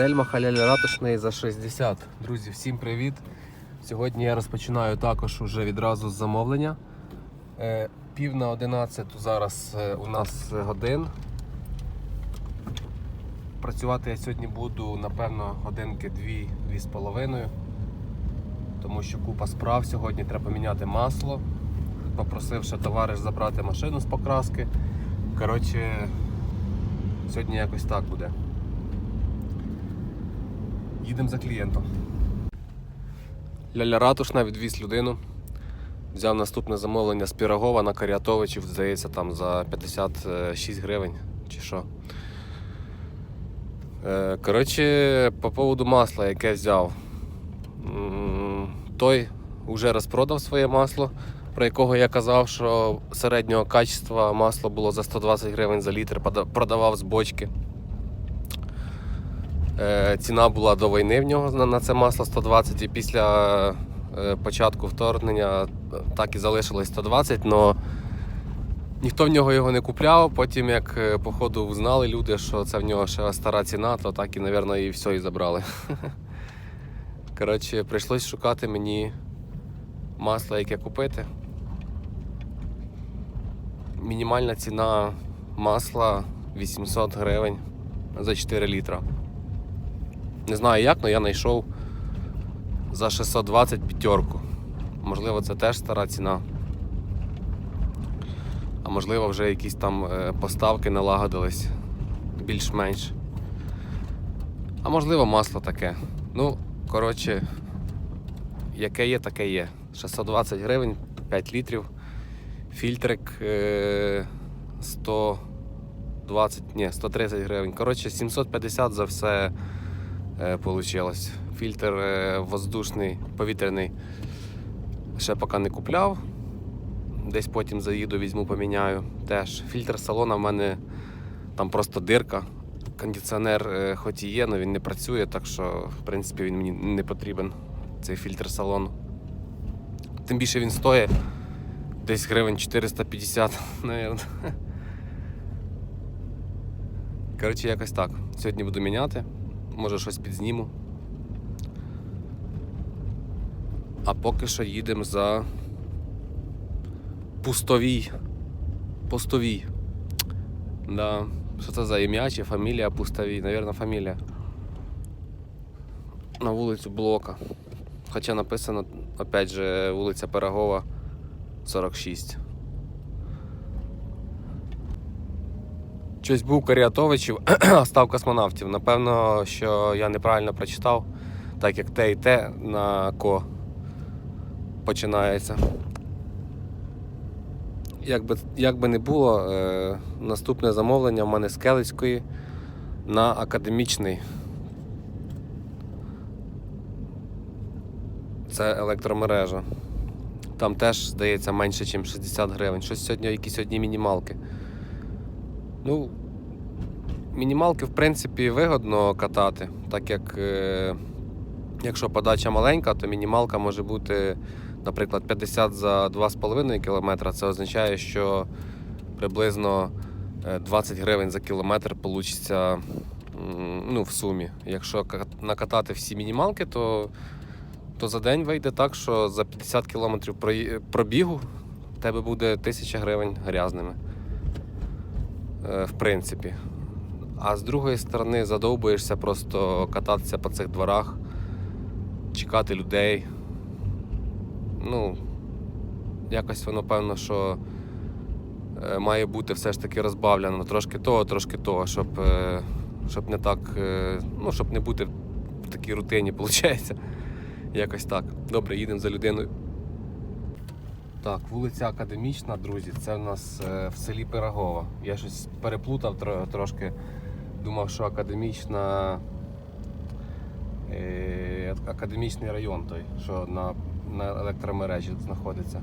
Стельма халяля ратушний за 60. Друзі, всім привіт! Сьогодні я розпочинаю також уже відразу з замовлення. Е, Пів на 11 зараз е, у нас годин. Працювати я сьогодні буду, напевно, годинки 2-2,5. Тому що купа справ сьогодні треба міняти масло. Попросив ще товариш забрати машину з покраски. Коротше, сьогодні якось так буде. Їдемо за клієнтом. Ляля Ратушна відвіз людину. Взяв наступне замовлення з Пірогова на Каріатовичів, здається, там за 56 гривень чи що. Е, Коротше, по поводу масла, яке взяв. Той вже розпродав своє масло, про якого я казав, що середнього качества масло було за 120 гривень за літр, продавав з бочки. Е, Ціна була до війни в нього на- це масло 120 і після е, початку вторгнення так і залишилось 120, але ніхто в нього його не купляв. Потім, як е, по ходу узнали люди, що це в нього ще стара ціна, то так і, мабуть, і все і забрали. Коротше, прийшлось шукати мені масло, яке купити. Мінімальна ціна масла 800 гривень за 4 літра. Не знаю як, але я знайшов за 620 п'ятерку. Можливо, це теж стара ціна. А можливо, вже якісь там е, поставки налагодились більш-менш. А можливо, масло таке. Ну, коротше, яке є, таке є. 620 гривень, 5 літрів. Фільтрик е, 120, ні, 130 гривень. Коротше, 750 за все е, получилось. Фільтр е, воздушний, повітряний. Ще поки не купляв. Десь потім заїду, візьму, поміняю. Теж фільтр салона в мене там просто дирка. Кондиціонер е, хоч і є, але він не працює, так що в принципі він мені не потрібен, цей фільтр салону. Тим більше він стоїть десь гривень 450, мабуть. Коротше, якось так. Сьогодні буду міняти. Може щось підзніму. А поки що їдемо за пустовій. Пустовій. Да. Що це за ім'я чи фамілія пустовій? Навірно, фамілія. На вулицю Блока. Хоча написано, опять же, вулиця Пирогова, 46. Щось був Каріатовичів, став космонавтів. Напевно, що я неправильно прочитав, так як те і те на ко починається. Як би, як би не було, е, наступне замовлення в мене з Келицької на академічний. Це електромережа. Там теж, здається, менше, ніж 60 гривень. Щось сьогодні, якісь одні мінімалки. Ну, мінімалки, в принципі, вигодно катати, так як е, якщо подача маленька, то мінімалка може бути, наприклад, 50 за 2,5 км. Це означає, що приблизно е, 20 гривень за кілометр получиться ну, в сумі. Якщо накатати всі мінімалки, то, то за день вийде так, що за 50 км пробігу в тебе буде 1000 гривень грязними. Е, В принципі. А з другої сторони задовбуєшся просто кататися по цих дворах, чекати людей. Ну, якось воно певно, що е, має бути все ж таки розбавлено трошки того, трошки того, щоб, е, щоб не так, ну, щоб не бути в такій рутині, виходить. Якось так. Добре, їдемо за людиною. Так, вулиця Академічна, друзі, це в нас е, в селі Пирогова. Я щось переплутав трошки. Думав, що академічна. Е, академічний район той, що на, на електромережі знаходиться.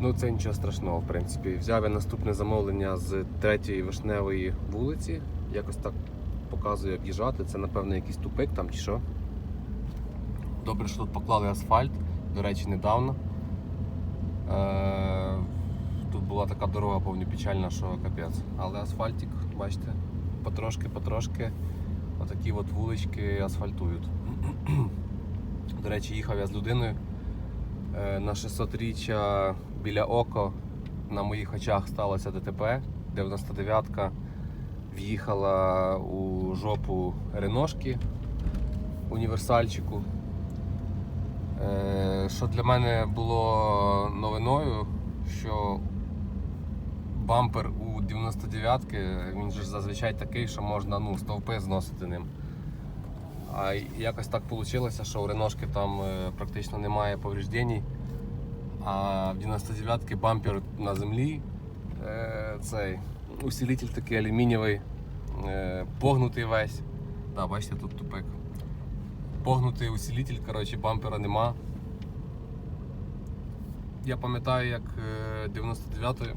Ну, це нічого страшного, в принципі. Взяв я наступне замовлення з третьої вишневої вулиці. Якось так показує об'їжджати. Це, напевно, якийсь тупик там чи що. Добре, що тут поклали асфальт, до речі, недавно. Е, Тут була така дорога повні печальна, що капець. Але асфальтик, бачите, потрошки-потрошки отакі от вулички асфальтують. До речі, їхав я з людиною е, на 600-річчя біля Око. На моїх очах сталося ДТП. 99-ка в'їхала у жопу Реношки універсальчику. Е, Що для мене було новиною, що бампер у 99-ки, він же зазвичай такий, що можна ну, стовпи зносити ним. А якось так вийшло, що у Реношки там е, практично немає повреждень. А в 99-ки бампер на землі. Е, цей усилитель такий алюмінієвий, погнутий весь. Да, бачите, тут тупик. Погнутий усилитель, коротше, бампера нема. Я пам'ятаю, як е, 99-ї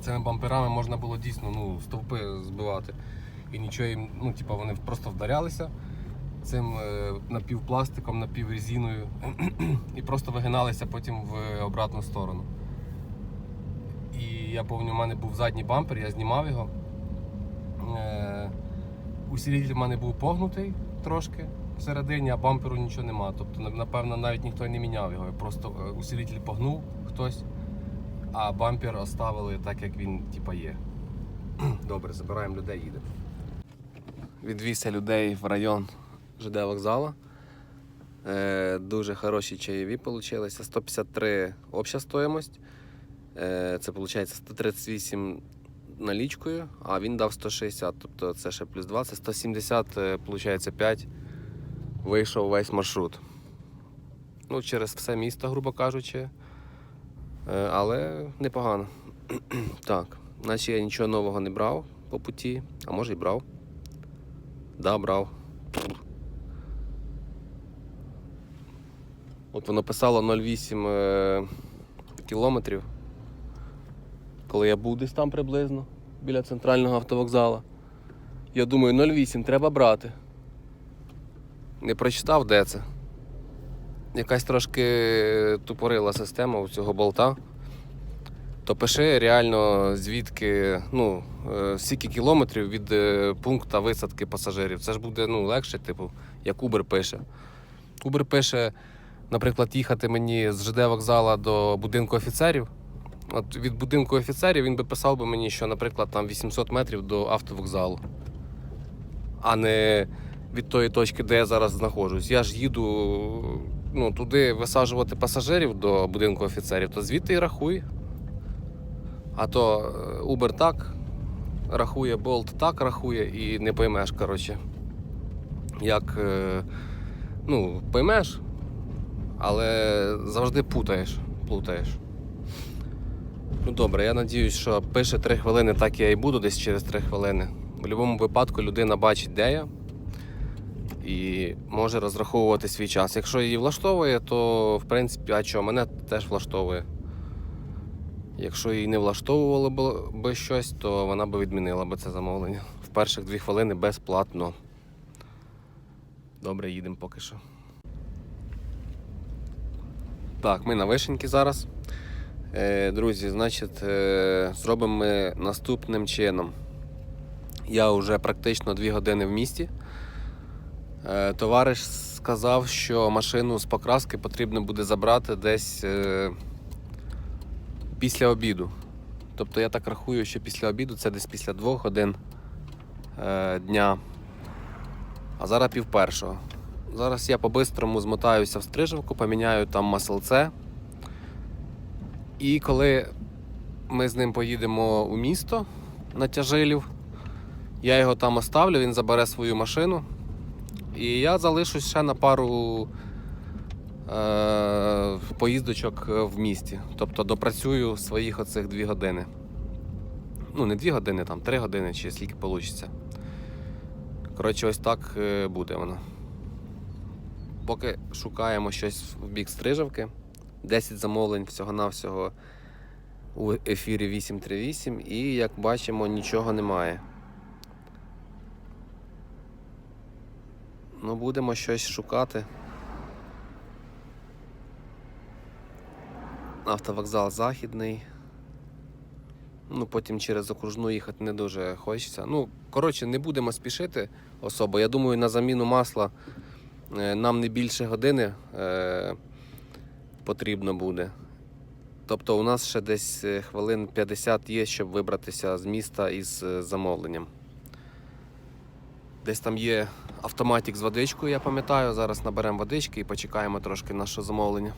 цими бамперами можна було дійсно ну, стовпи збивати. І нічого їм, ну, типу, вони просто вдарялися цим е, напівпластиком, напіврезиною і просто вигиналися потім в обратну сторону. І я пам'ятаю, у мене був задній бампер, я знімав його. Усилитель в мене був погнутий трошки всередині, а бамперу нічого нема. Тобто, напевно, навіть ніхто не міняв його. Просто е, усилитель погнув хтось, а бампер оставили так, як він типа є. Добре, забираємо людей, їдемо. Відвізся людей в район ЖД вокзалу. Е, дуже хороші чаєві вийшли. 153 обща стоїмость. Е, це виходить 138 налічкою, а він дав 160, тобто це ще плюс 20, 170, е, виходить 5. Вийшов весь маршрут. Ну, через все місто, грубо кажучи. Е, але непогано. так, наче я нічого нового не брав по путі, а може і брав. Да, брав. От воно писало 0,8 е, кілометрів. Коли я був десь там приблизно, біля центрального автовокзалу. Я думаю, 0,8 треба брати. Не прочитав, де це. Якась трошки тупорила система у цього болта. То пиши реально звідки, ну, е, скільки кілометрів від е, пункту висадки пасажирів. Це ж буде ну, легше, типу, як Uber пише. Uber пише, наприклад, їхати мені з ЖД вокзала до будинку офіцерів. От від будинку офіцерів він би писав би мені, що, наприклад, там 800 метрів до автовокзалу, а не від тої точки, де я зараз знаходжусь. Я ж їду ну, туди висаджувати пасажирів до будинку офіцерів, то звідти і рахуй. А то е, Uber так рахує, Bolt так рахує і не поймеш, коротше. Як, е, ну, поймеш, але завжди путаєш. плутаєш. Ну добре, я надіюсь, що пише 3 хвилини, так я і буду десь через 3 хвилини. В будь-якому випадку людина бачить, де я і може розраховувати свій час. Якщо її влаштовує, то в принципі, а що, мене теж влаштовує. Якщо її не влаштовувало би щось, то вона б відмінила би це замовлення. В перших 2 хвилини безплатно. Добре, їдемо поки що. Так, ми на вишеньки зараз. Е, Друзі, значить, е, зробимо ми наступним чином. Я вже практично 2 години в місті. Е, Товариш сказав, що машину з покраски потрібно буде забрати десь після обіду. Тобто я так рахую, що після обіду це десь після 2 годин дня. А зараз пів першого. Зараз я по-бистрому змотаюся в стрижівку, поміняю там маселце. І коли ми з ним поїдемо у місто на тяжилів, я його там оставлю, він забере свою машину. І я залишусь ще на пару е- поїздочок в місті. Тобто допрацюю своїх оцих дві години. Ну, не дві години, там три години чи скільки вийде. Коротше, ось так е, буде воно. Поки шукаємо щось в бік стрижавки. 10 замовлень всього-навсього у ефірі 838 і як бачимо нічого немає. Ну, будемо щось шукати. Автовокзал Західний. Ну, потім через окружну їхати не дуже хочеться. Ну, коротше, не будемо спішити особо. Я думаю, на заміну масла е, нам не більше години е, потрібно буде. Тобто у нас ще десь е, хвилин 50 є, щоб вибратися з міста із е, замовленням. Десь там є автоматик з водичкою, я пам'ятаю. Зараз наберемо водички і почекаємо трошки наше замовлення.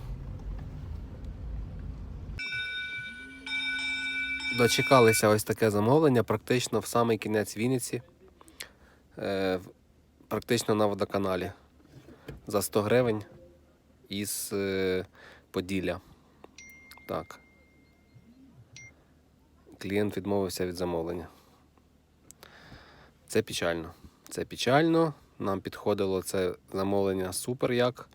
Дочекалися ось таке замовлення, практично в самий кінець Вінниці, е, практично на водоканалі. За 100 гривень із Поділля. Так. Клієнт відмовився від замовлення. Це печально. Це печально. Нам підходило це замовлення супер як.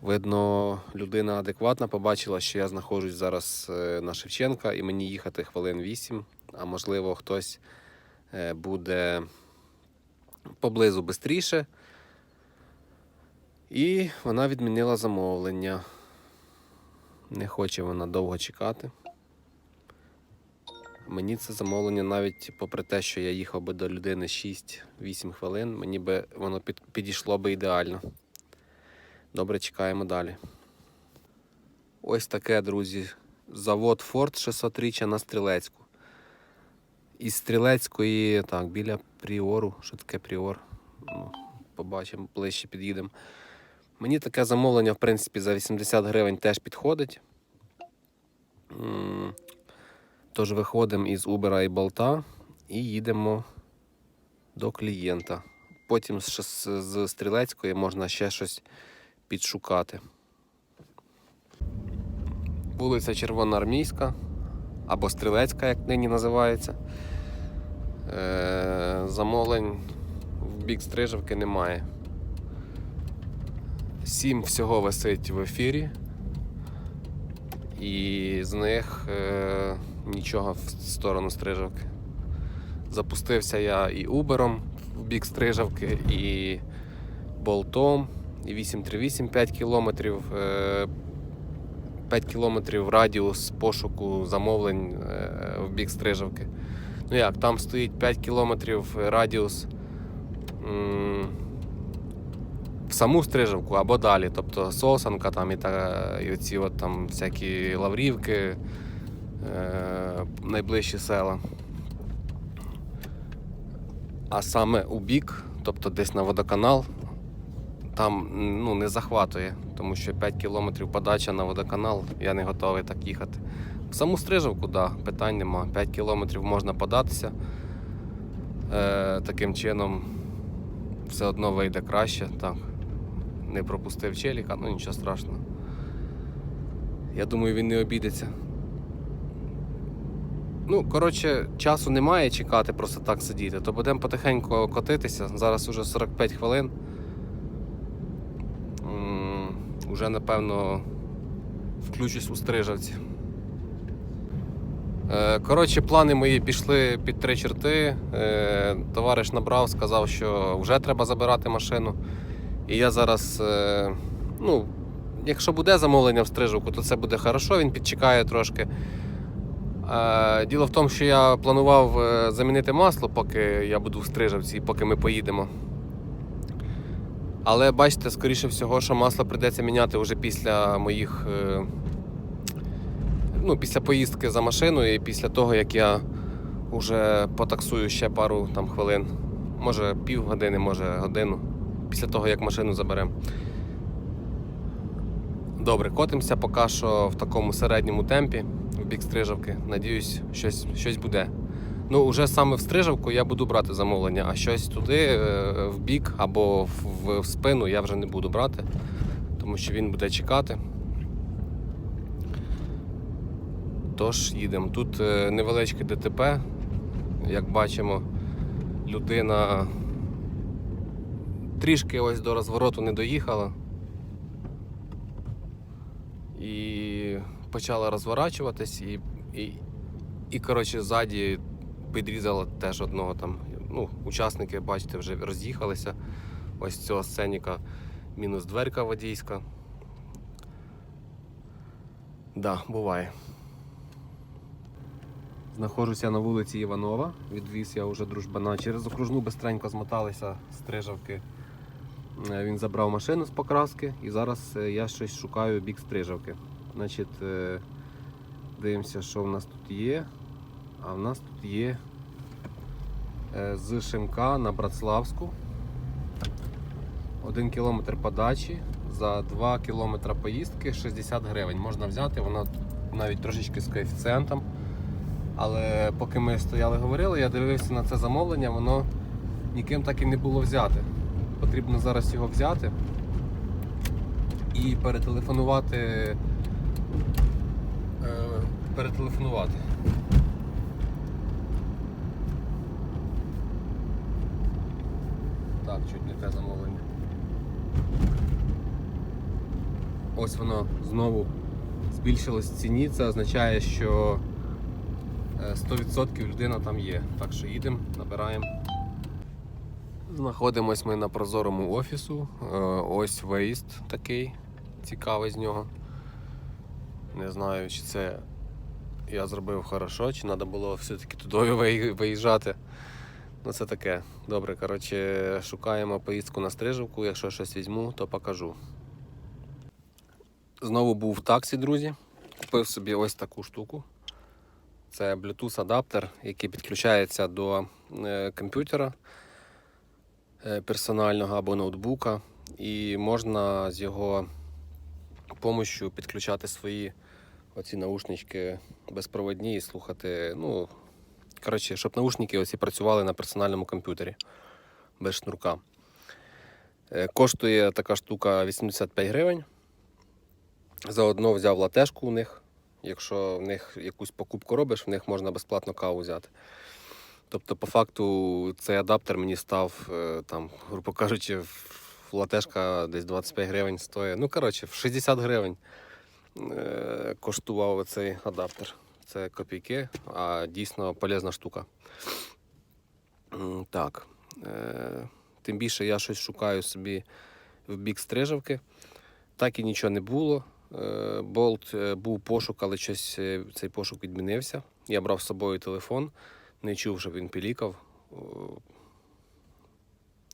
Видно, людина адекватна побачила, що я знаходжусь зараз е, на Шевченка і мені їхати хвилин 8, а можливо хтось е, буде поблизу швидше. І вона відмінила замовлення. Не хоче вона довго чекати. Мені це замовлення навіть попри те, що я їхав би до людини 6-8 хвилин, мені би воно підійшло би ідеально. Добре, чекаємо далі. Ось таке, друзі. Завод Форд 600 на Стрілецьку. Із Стрілецької, так, біля Пріору. Що таке Пріор? Ну, побачимо, ближче під'їдемо. Мені таке замовлення, в принципі, за 80 гривень теж підходить. Тож виходимо із Uber і Болта і їдемо до клієнта. Потім з, Стрілецької можна ще щось підшукати. Вулиця Червоноармійська або Стрілецька, як нині називається. Е, замовлень в бік Стрижівки немає. Сім всього висить в ефірі. І з них е, нічого в сторону Стрижівки. Запустився я і Uber в бік Стрижавки, і болтом, і 838 5 кілометрів. е, 5 кілометрів радіус пошуку замовлень е, в бік Стрижавки. Ну як, там стоїть 5 кілометрів радіус саму Стрижавку або далі. Тобто Сосанка там і, та, і оці от там всякі Лаврівки, е, найближчі села. А саме у бік, тобто десь на водоканал, там ну, не захватує, тому що 5 кілометрів подача на водоканал, я не готовий так їхати. В саму Стрижавку, да, питань нема. 5 кілометрів можна податися. Е, таким чином все одно вийде краще. Так. Не пропустив челіка, ну нічого страшного. Я думаю, він не обідеться. Ну, коротше, часу немає чекати, просто так сидіти, то будемо потихеньку котитися. Зараз уже 45 хвилин. Уже, напевно, включусь у стрижавці. Е, Коротше, плани мої пішли під три черти. Е, Товариш набрав, сказав, що вже треба забирати машину. І я зараз, е, ну, якщо буде замовлення в стрижівку, то це буде хорошо, він підчекає трошки. Е, Діло в тому, що я планував е, замінити масло, поки я буду в стрижавці, поки ми поїдемо. Але бачите, скоріше всього, що масло прийдеться міняти вже після моїх. Ну, після поїздки за машиною і після того, як я вже потаксую ще пару там хвилин. Може півгодини, може годину. Після того, як машину заберемо. Добре, котимося поки що в такому середньому темпі в бік стрижавки. Надіюсь, щось, щось буде. Ну, вже саме в стрижавку я буду брати замовлення, а щось туди, е, в бік або в, в спину я вже не буду брати, тому що він буде чекати. Тож їдемо. Тут е, невеличке ДТП. Як бачимо, людина трішки ось до розвороту не доїхала. І почала розворачуватись, і, і, і коротше, ззаді підрізала теж одного там. Ну, учасники, бачите, вже роз'їхалися. Ось цього сценіка мінус дверка водійська. Да, буває. Знаходжуся на вулиці Іванова. Відвіз я вже дружбана. Через окружну бистренько змоталися стрижавки. Е, Він забрав машину з покраски і зараз е, я щось шукаю бік стрижавки. Значить, е, дивимося, що в нас тут є. А в нас тут є з Шимка на Братславську. Один кілометр подачі за 2 кілометри поїздки 60 гривень. Можна взяти, вона навіть трошечки з коефіцієнтом. Але поки ми стояли говорили, я дивився на це замовлення, воно ніким так і не було взяте. Потрібно зараз його взяти і перетелефонувати. Е, перетелефонувати. Так, чуть не те замовлення. Ось воно знову збільшилось в ціні. Це означає, що е, 100% людина там є. Так що їдемо, набираємо. Знаходимось ми на прозорому офісу. Е, Ось виїзд такий цікавий з нього. Не знаю, чи це я зробив хорошо, чи треба було все-таки туди виїжджати. Ну це таке. Добре, коротше, шукаємо поїздку на стрижівку. Якщо щось візьму, то покажу. Знову був в таксі, друзі. Купив собі ось таку штуку. Це Bluetooth адаптер, який підключається до е, комп'ютера персонального або ноутбука. І можна з його допомогою підключати свої оці наушнички безпроводні і слухати. Ну, коротше, щоб наушники оці працювали на персональному комп'ютері без шнурка. Е, Коштує така штука 85 гривень. Заодно взяв латешку у них. Якщо в них якусь покупку робиш, в них можна безплатно каву взяти. Тобто, по факту, цей адаптер мені став, е, там, грубо кажучи, латешка десь 25 гривень стоїть. Ну, коротше, в 60 гривень е, коштував цей адаптер. Це копійки, а дійсно полезна штука. Так. Е, Тим більше я щось шукаю собі в бік стрижавки. Так і нічого не було. Болт був пошук, але щось цей пошук відмінився. Я брав з собою телефон, не чув, щоб він пілікав.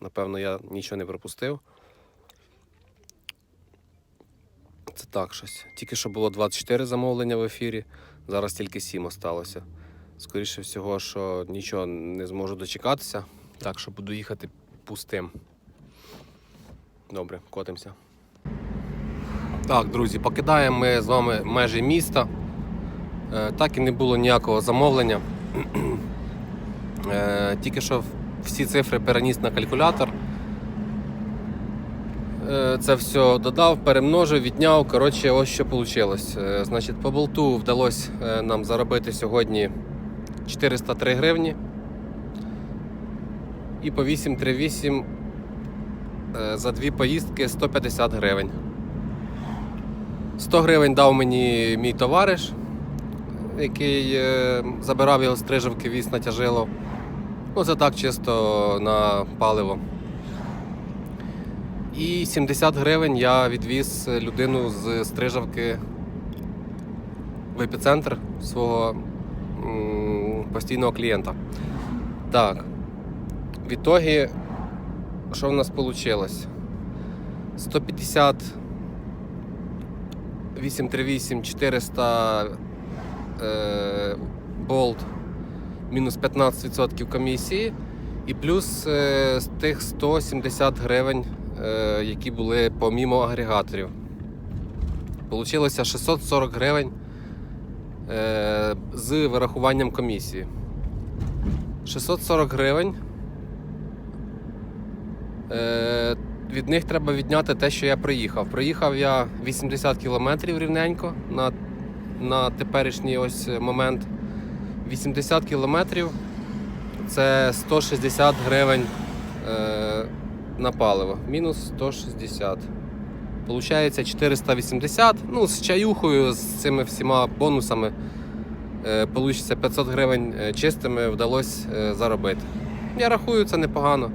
Напевно, я нічого не пропустив. Це так щось. Тільки що було 24 замовлення в ефірі, зараз тільки 7 осталося. Скоріше всього, що нічого не зможу дочекатися, так що буду їхати пустим. Добре, котимося. Так, друзі, покидаємо ми з вами межі міста. Е, Так і не було ніякого замовлення. Е, Тільки що всі цифри переніс на калькулятор. Е, Це все додав, перемножив, відняв. Коротше, ось що вийшло. Значить, по болту вдалося е, нам заробити сьогодні 403 гривні. І по 838 е, за дві поїздки 150 гривень. 100 гривень дав мені мій товариш, який е, забирав його з Стрижівки, віз на тяжило. Ну, це так чисто на паливо. І 70 гривень я відвіз людину з Стрижавки в епіцентр свого постійного клієнта. Так. В ітогі, що в нас вийшло? 150 838 400 е, болт мінус 15% комісії, і плюс з тих 170 гривень, е, які були помімо агрегаторів. Получилося 640 гривень е, з вирахуванням комісії. 640 гривень. Е, від них треба відняти те, що я проїхав. Проїхав я 80 кілометрів рівненько на, на теперішній ось момент. 80 кілометрів це 160 гривень е, на паливо. Мінус 160. Получається 480. Ну, з чаюхою, з цими всіма бонусами. Е, получиться 500 гривень е, чистими вдалося е, заробити. Я рахую, це непогано.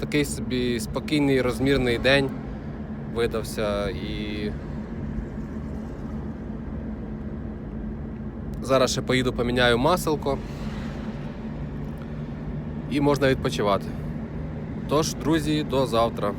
Такий собі спокійний, розмірний день видався і Зараз ще поїду поміняю маселко. І можна відпочивати. Тож, друзі, до завтра.